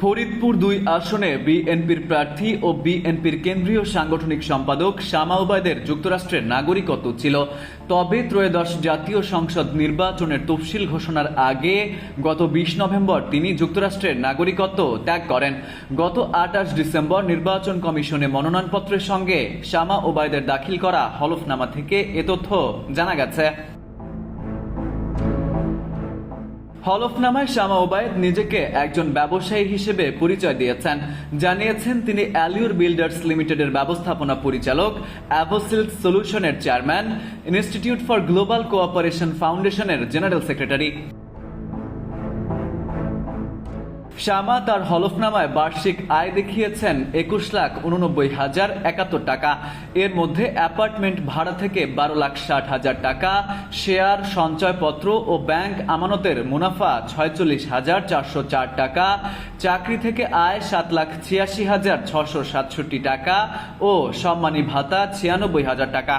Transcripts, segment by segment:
ফরিদপুর দুই আসনে বিএনপির প্রার্থী ও বিএনপির কেন্দ্রীয় সাংগঠনিক সম্পাদক শামা ওবায়দের যুক্তরাষ্ট্রের নাগরিকত্ব ছিল। তবে ত্রয়োদশ জাতীয় সংসদ নির্বাচনের তফসিল ঘোষণার আগে গত বিশ নভেম্বর তিনি যুক্তরাষ্ট্রের নাগরিকত্ব ত্যাগ করেন। গত আঠাশ ডিসেম্বর নির্বাচন কমিশনে মনোনয়নপত্রের সঙ্গে শামা ওবায়দের দাখিল করা হলফনামা থেকে এ তথ্য জানা গেছে। হলফনামায় শামা ওবায়দ নিজেকে একজন ব্যবসায়ী হিসেবে পরিচয় দিয়েছেন। জানিয়েছেন তিনি অ্যালিউর বিল্ডার্স লিমিটেডের ব্যবস্থাপনা পরিচালক অ্যাভোসিল সলিউশনের chairman, institute for global cooperation ফাউন্ডেশনের জেনারেল সেক্রেটারি। শ্যামা তার হলফনামায় বার্ষিক আয় দেখিয়েছেন একুশ লাখ উননব্বই হাজার একাত্তর টাকা। এর মধ্যে অ্যাপার্টমেন্ট ভাড়া থেকে বারো লাখ ষাট হাজার টাকা, শেয়ার, সঞ্চয়পত্র ও ব্যাংক আমানতের মুনাফা ছয়চল্লিশ হাজার চারশো চার টাকা, চাকরি থেকে আয় সাত লাখ ছিয়াশি হাজার ছশো সাতষট্টি টাকা ও সম্মানী ভাতা ছিয়ানব্বই হাজার টাকা।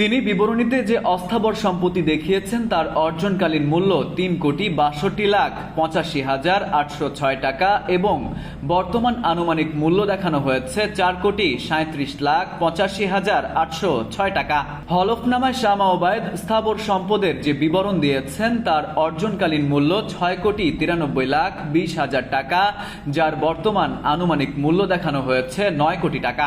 তিনি বিবরণীতে যে অস্থাবর সম্পত্তি দেখিয়েছেন, তার অর্জনকালীন মূল্য তিন কোটি বাষট্টি লাখ পঁচাশি হাজার আটশো ছয় টাকা এবং বর্তমান আনুমানিক মূল্য দেখানো হয়েছে চার কোটি সাঁত্রিশ লাখ পঁচাশি হাজার আটশো ছয় টাকা। হলফনামায় শামা ওবায়দ স্থাবর সম্পদের যে বিবরণ দিয়েছেন, তার অর্জনকালীন মূল্য ছয় কোটি তিরানব্বই লাখ বিশ হাজার টাকা, যার বর্তমান আনুমানিক মূল্য দেখানো হয়েছে নয় কোটি টাকা।